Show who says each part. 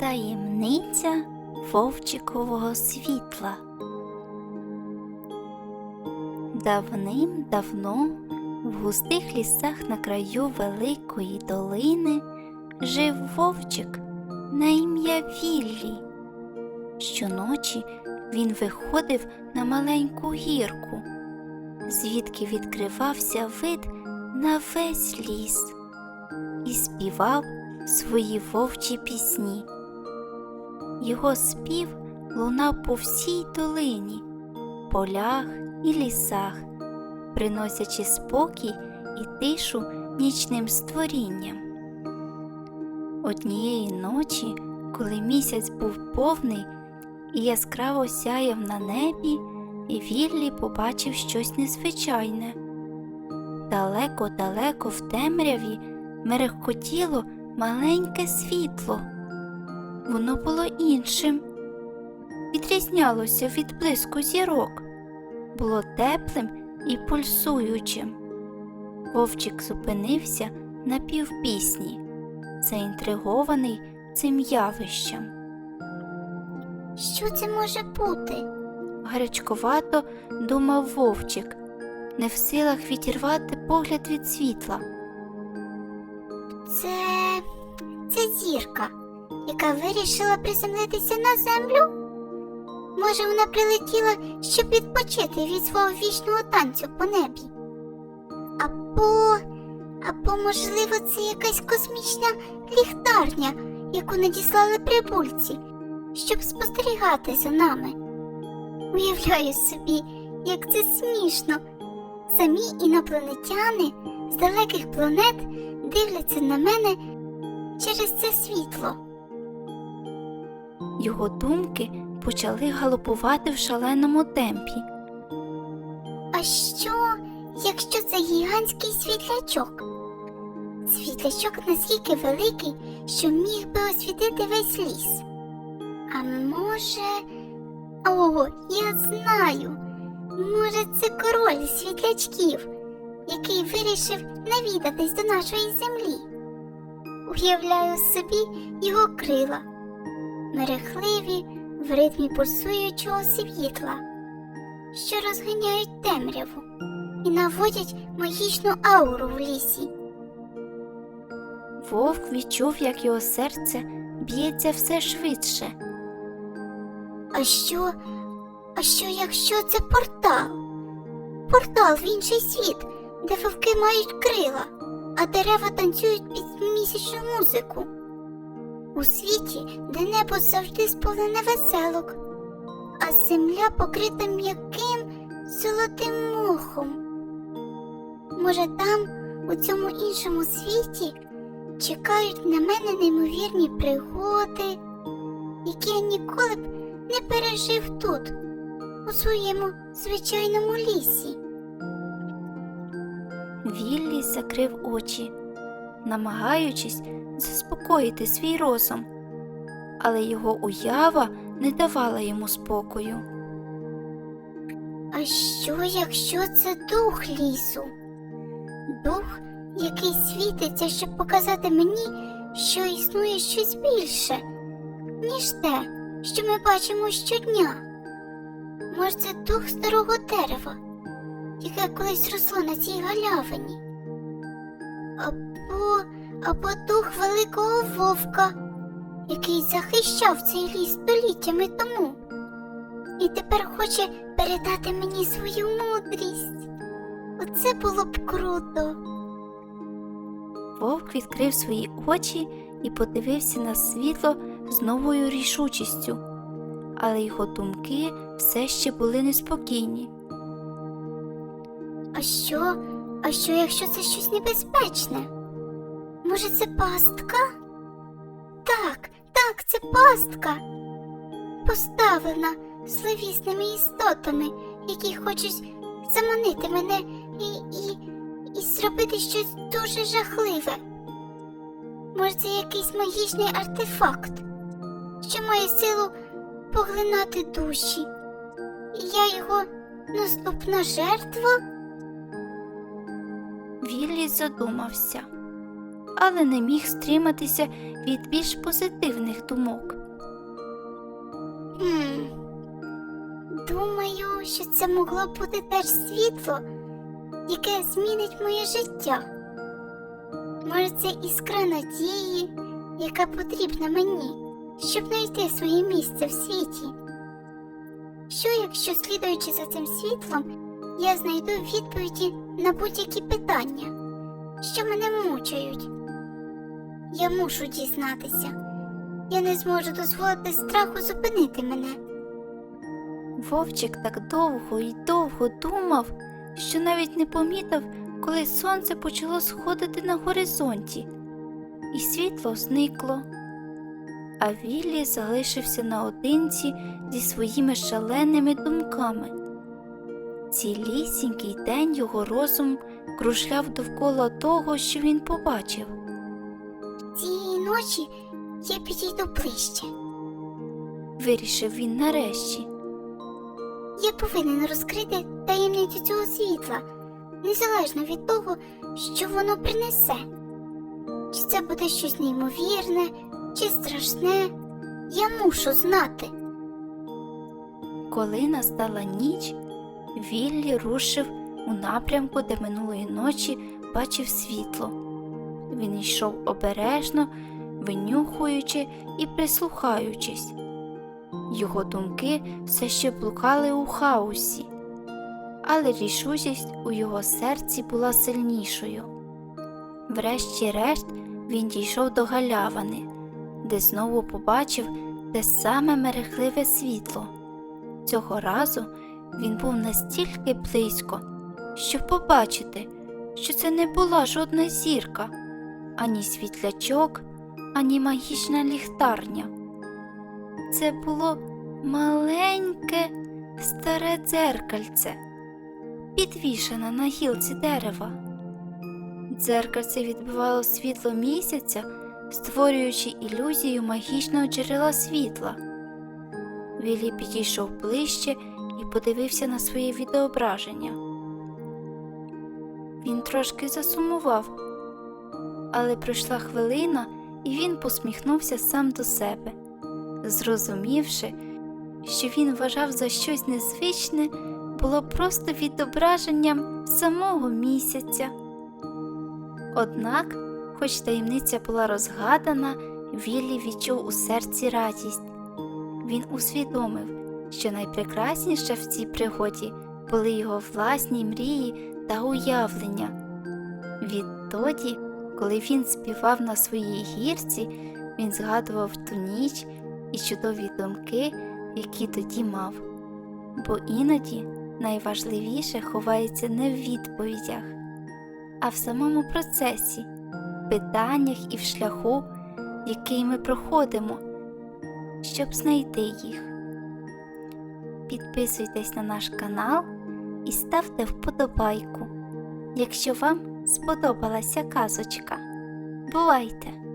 Speaker 1: Таємниця вовчикового світла. Давним-давно в густих лісах на краю великої долини жив вовчик на ім'я Віллі. Щоночі він виходив на маленьку гірку, звідки відкривався вид на весь ліс і співав свої вовчі пісні. Його спів лунав по всій долині, полях і лісах, приносячи спокій і тишу нічним створінням. Однієї ночі, коли місяць був повний і яскраво сяяв на небі, Віллі побачив щось незвичайне. Далеко-далеко в темряві мерехкотіло маленьке світло. Воно було іншим, відрізнялося від блиску зірок, було теплим і пульсуючим. Вовчик зупинився на півпісні, заінтригований цим явищем.
Speaker 2: Що це може бути?
Speaker 1: Гарячковато думав вовчик, не в силах відірвати погляд від світла.
Speaker 2: Це. це зірка, яка вирішила приземлитися на землю. Може, вона прилетіла, щоб відпочити від свого вічного танцю по небі. Або, або, можливо, це якась космічна ліхтарня, яку надіслали прибульці, щоб спостерігати за нами. Уявляю собі, як це смішно. Самі інопланетяни з далеких планет дивляться на мене через це світло.
Speaker 1: Його думки почали галопувати в шаленому темпі.
Speaker 2: А що, якщо це гігантський світлячок? Світлячок наскільки великий, що міг би освітити весь ліс. А може. О, я знаю. Може, це король світлячків, який вирішив навідатись до нашої землі. Уявляю собі його крила, мерехливі в ритмі пульсуючого світла що розганяють темряву і наводять магічну ауру в лісі.
Speaker 1: Вовк відчув, як його серце б'ється все швидше.
Speaker 2: А що, а що, якщо це портал? Портал в інший світ, де вовки мають крила, а дерева танцюють під місячну музику. У світі, де небо завжди сповнене веселок, а земля покрита м'яким золотим мохом. Може, там, у цьому іншому світі, чекають на мене неймовірні пригоди, які я ніколи б не пережив тут, у своєму звичайному лісі.
Speaker 1: Віллі закрив очі, намагаючись заспокоїти свій розум, але його уява не давала йому спокою.
Speaker 2: А що, якщо це дух лісу? Дух, який світиться, щоб показати мені, що існує щось більше, ніж те, що ми бачимо щодня. Може, це дух старого дерева, яке колись росло на цій галявині. Або, або дух великого вовка, який захищав цей ліс століттями тому і тепер хоче передати мені свою мудрість. Оце було б круто.
Speaker 1: Вовк відкрив свої очі і подивився на світло з новою рішучістю, але його думки все ще були неспокійні.
Speaker 2: А що? А що, якщо це щось небезпечне? Може, це пастка? Так, так, це пастка. Поставлена зловісними істотами, які хочуть заманити мене і, і, і зробити щось дуже жахливе. Може, це якийсь магічний артефакт, що має силу поглинати душі. І я його наступна жертва?
Speaker 1: Віллі задумався. Але не міг стриматися від більш позитивних думок.
Speaker 2: Хм. Думаю, що це могло бути теж світло, яке змінить моє життя. Може, це іскра надії, яка потрібна мені, щоб знайти своє місце в світі. Що, якщо, слідуючи за цим світлом, я знайду відповіді на будь-які питання, що мене мучають? Я мушу дізнатися. Я не зможу дозволити страху зупинити мене.
Speaker 1: Вовчик так довго і довго думав, що навіть не помітив, коли сонце почало сходити на горизонті, і світло зникло. А Віллі залишився наодинці зі своїми шаленими думками. Цілісінький день його розум кружляв довкола того, що він побачив.
Speaker 2: Ночі я підійду ближче.
Speaker 1: Вирішив він нарешті.
Speaker 2: Я повинен розкрити таємницю цього світла, незалежно від того, що воно принесе. Чи це буде щось неймовірне, чи страшне, я мушу знати.
Speaker 1: Коли настала ніч, Віллі рушив у напрямку, де минулої ночі бачив світло. Він йшов обережно, винюхуючи і прислухаючись. Його думки все ще блукали у хаосі, але рішучість у його серці була сильнішою. Врешті-решт він дійшов до галявини, де знову побачив те саме мерехливе світло. Цього разу він був настільки близько, щоб побачити, що це не була жодна зірка, ані світлячок, ані магічна ліхтарня. Це було маленьке старе дзеркальце, підвішене на гілці дерева. Дзеркальце відбивало світло місяця, створюючи ілюзію магічного джерела світла. Віллі підійшов ближче і подивився на своє відеображення. Він трошки засумував, але пройшла хвилина, і він посміхнувся сам до себе, зрозумівши, що він вважав за щось незвичне, було просто відображенням самого місяця. Однак, хоч таємниця була розгадана, Віллі відчув у серці радість. Він усвідомив, що найпрекрасніше в цій пригоді були його власні мрії та уявлення. Відтоді, коли він співав на своїй гірці, він згадував ту ніч і чудові думки, які тоді мав. Бо іноді найважливіше ховається не в відповідях, а в самому процесі, питаннях і в шляху, який ми проходимо щоб знайти їх. Підписуйтесь на наш канал і ставте вподобайку, якщо вам сподобалася казочка. Бувайте!